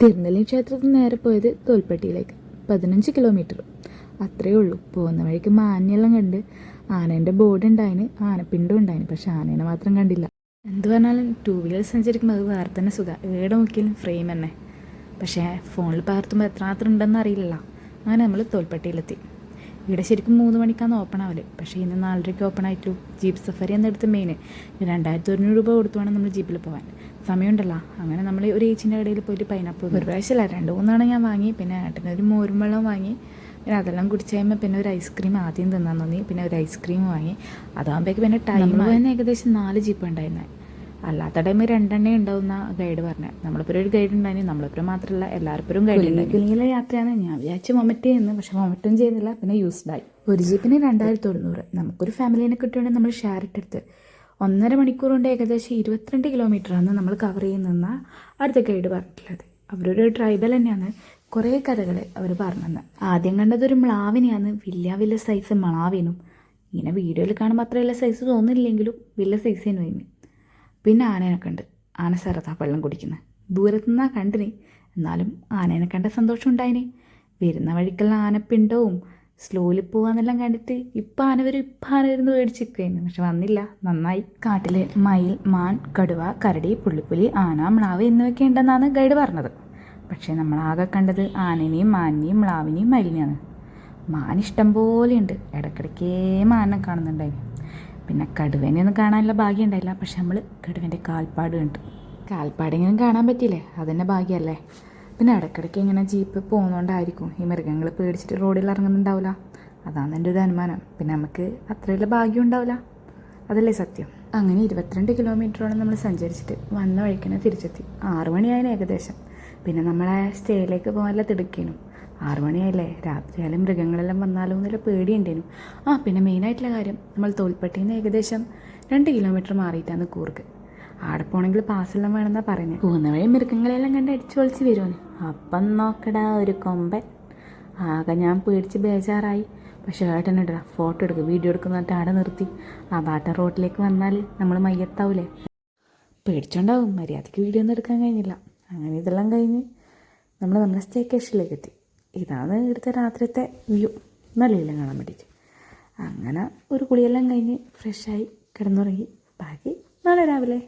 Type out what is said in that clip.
തിരുനെല്ലി ക്ഷേത്രത്തിൽ നേരെ പോയത് തോൽപ്പെട്ടിയിലേക്ക് പതിനഞ്ച് കിലോമീറ്റർ അത്രയേ ഉള്ളൂ. പോകുന്ന വഴിക്ക് മാനെല്ലാം കണ്ട് ആനേന്റെ ബോർഡ് ഉണ്ടായിന് ആനപ്പിണ്ടും ഉണ്ടായിന് പക്ഷെ ആനേനെ മാത്രം കണ്ടില്ല. എന്ത് പറഞ്ഞാലും ടൂ വീലർ സഞ്ചരിക്കുമ്പോൾ അത് വേറെ തന്നെ സുഖം. ഏടെ നോക്കിയാലും ഫ്രെയിം തന്നെ. പക്ഷേ ഫോണിൽ പകർത്തുമ്പോൾ എത്രമാത്രം ഉണ്ടെന്ന് അറിയില്ല അങ്ങനെ നമ്മൾ തോൽപ്പെട്ടിയിലെത്തി. ഇവിടെ ശരിക്കും മൂന്ന് മണിക്കാണ് ഓപ്പൺ ആവൽ. പക്ഷേ ഇന്ന് നാലരയ്ക്ക് ഓപ്പൺ ആയിട്ടു. ജീപ്പ് സഫാരി എന്നെടുത്ത് മെയിൻ രണ്ടായിരത്തി ഒരുന്നൂറ് രൂപ കൊടുത്തു വേണം നമ്മൾ ജീപ്പിൽ പോകാൻ സമയമുണ്ടല്ലോ. അങ്ങനെ നമ്മൾ ഒരു ഏച്ചിന്റെ കടയിൽ പോയിട്ട് പൈനാപ്പിൾ ഒരു പ്രാവശ്യമല്ല രണ്ട് മൂന്നാണ് ഞാൻ വാങ്ങി. പിന്നെ ഏട്ടന് ഒരു മോരും വെള്ളം വാങ്ങി. പിന്നെ അതെല്ലാം കുടിച്ച് കഴിയുമ്പോൾ പിന്നെ ഒരു ഐസ്ക്രീം ആദ്യം തിന്നാൻ തോന്നി. പിന്നെ ഒരു ഐസ്ക്രീം വാങ്ങി. അതാകുമ്പോഴേക്ക് പിന്നെ ടൈം തന്നെ ഏകദേശം നാല് ജീപ്പ് ഉണ്ടായിരുന്നത് അല്ലാത്ത ടൈമിൽ രണ്ടെണ്ണേ ഉണ്ടാവുന്ന ഗൈഡ് പറഞ്ഞത് നമ്മളിപ്പോൾ ഒരു ഗൈഡ് ഉണ്ടായിരുന്നു നമ്മളിപ്പോൾ മാത്രമല്ല എല്ലാവരും ഗൈഡ് ഉണ്ടായിരുന്നു യാത്രയാണ് ഞാൻ വിചാരിച്ച് വൊമിറ്റ് ചെയ്യുന്നു പക്ഷെ മൊമറ്റും ചെയ്യുന്നില്ല പിന്നെ യൂസ്ഡ് ആയി. ഒരു ജീപ്പിന് രണ്ടായിരത്തി ഒരുന്നൂറ് നമുക്കൊരു ഫാമിലിനെ കിട്ടുകയാണെങ്കിൽ നമ്മൾ ഷെയർ ഇട്ടെടുത്ത്. ഒന്നര മണിക്കൂർ കൊണ്ട് ഏകദേശം ഇരുപത്തിരണ്ട് കിലോമീറ്ററാണ് നമ്മൾ കവർ ചെയ്യുന്ന അടുത്ത ഗൈഡ് പറഞ്ഞിട്ടുള്ളത്. അവരൊരു ട്രൈബൽ തന്നെയാണ്. കുറേ കഥകൾ അവർ പറഞ്ഞത് ആദ്യം കണ്ടതൊരു മ്ലാവിനെയാണ്. വലിയ വലിയ സൈസ് മ്ലാവിനും. ഇങ്ങനെ വീഡിയോയിൽ കാണുമ്പോൾ അത്ര വലിയ സൈസ് തോന്നില്ലെങ്കിലും വലിയ സൈസ് തന്നെ വരുന്നത് പിന്നെ ആനേനെ കണ്ട്. ആന സരതാ വെള്ളം കുടിക്കുന്നത് ദൂരത്തു നിന്നാ കണ്ടിന്. എന്നാലും ആനേനെ കണ്ട സന്തോഷം ഉണ്ടായിന്. വരുന്ന വഴിക്കെല്ലാം ആനപ്പിണ്ടവും. സ്ലോയിൽ പോവാന്നെല്ലാം കണ്ടിട്ട് ഇപ്പം ആന വരും ഇപ്പം ആന വരുന്നു മേടിച്ചിരിക്കുകയായിരുന്നു പക്ഷെ വന്നില്ല. നന്നായി. കാട്ടിൽ മയിൽ മാൻ കടുവ കരടി പുള്ളിപ്പുലി ആന മ്ലാവ് എന്നിവയൊക്കെ ഉണ്ടെന്നാണ് ഗൈഡ് പറഞ്ഞത്. പക്ഷേ നമ്മളാകെ കണ്ടത് ആനനെയും മാനിനെയും മ്ലാവിനെയും മയിലിനെയാണ്. മാൻ ഇഷ്ടം പോലെയുണ്ട് ഇടയ്ക്കിടയ്ക്കേ മാനെ കാണുന്നുണ്ടായിരുന്നു പിന്നെ കടുവേനെ ഒന്നും കാണാനുള്ള ഭാഗ്യം ഉണ്ടായില്ല. പക്ഷെ നമ്മൾ കടുവേന്റെ കാൽപ്പാട് കണ്ടു. കാൽപ്പാടെങ്കിലും കാണാൻ പറ്റിയില്ലേ? അതന്നെ ഭാഗ്യമല്ലേ? പിന്നെ ഇടയ്ക്കിടയ്ക്ക് ഇങ്ങനെ ജീപ്പ് പോകുന്നതുകൊണ്ടായിരിക്കും ഈ മൃഗങ്ങൾ പേടിച്ചിട്ട് റോഡിൽ ഇറങ്ങുന്നുണ്ടാവില്ല അതാണ് എന്റെ ഒരു അനുമാനം. പിന്നെ നമുക്ക് അത്രയുള്ള ഭാഗ്യം ഉണ്ടാവില്ല അതല്ലേ സത്യം? അങ്ങനെ ഇരുപത്തിരണ്ട് കിലോമീറ്ററോളം നമ്മൾ സഞ്ചരിച്ചിട്ട് വന്ന വഴിക്കന്നെ തിരിച്ചെത്തി. ആറു മണിയായിരുന്നു ഏകദേശം. പിന്നെ നമ്മളെ സ്റ്റേയിലേക്ക് പോകാനുള്ള തിടുക്കേനും. ആറു മണിയായില്ലേ രാത്രിയായാലും മൃഗങ്ങളെല്ലാം വന്നാലോ എന്നുള്ള പേടിയുണ്ടേനു ആ പിന്നെ മെയിനായിട്ടുള്ള കാര്യം നമ്മൾ തോൽപ്പെട്ടിയിൽ നിന്ന് ഏകദേശം രണ്ട് കിലോമീറ്റർ മാറിയിട്ടാണ് കൂർക്ക്. ആടെ പോണെങ്കിൽ പാസ്സെല്ലാം വേണമെന്നാണ് പറയുന്നത് പോകുന്ന വഴി മൃഗങ്ങളെല്ലാം കണ്ട് അടിച്ചു പൊളിച്ച് വരുമെന്ന് അപ്പം നോക്കടാ ഒരു കൊമ്പൻ. ആകെ ഞാൻ പേടിച്ച് ബേജാറായി. പക്ഷേ ഏട്ടനിടാ ഫോട്ടോ എടുക്കുക വീഡിയോ എടുക്കുന്നിട്ട് ആടെ നിർത്തി. ആ ബാട്ട റോഡിലേക്ക് വന്നാൽ നമ്മൾ മയ്യത്താവൂലേ. പേടിച്ചോണ്ടാവും മര്യാദയ്ക്ക് വീഡിയോ ഒന്നും എടുക്കാൻ കഴിഞ്ഞില്ല. അങ്ങനെ ഇതെല്ലാം കഴിഞ്ഞ് നമ്മൾ നമ്മുടെ സ്റ്റേക്കേഷനിലേക്ക് എത്തി. ഇതാണ് ഇവിടുത്തെ രാത്രിത്തെ വ്യൂ. നല്ല കാണാൻ വേണ്ടിയിട്ട്. അങ്ങനെ ഒരു കുളിയെല്ലാം കഴിഞ്ഞ് ഫ്രഷായി കിടന്നുറങ്ങി. ബാക്കി നാളെ രാവിലെ.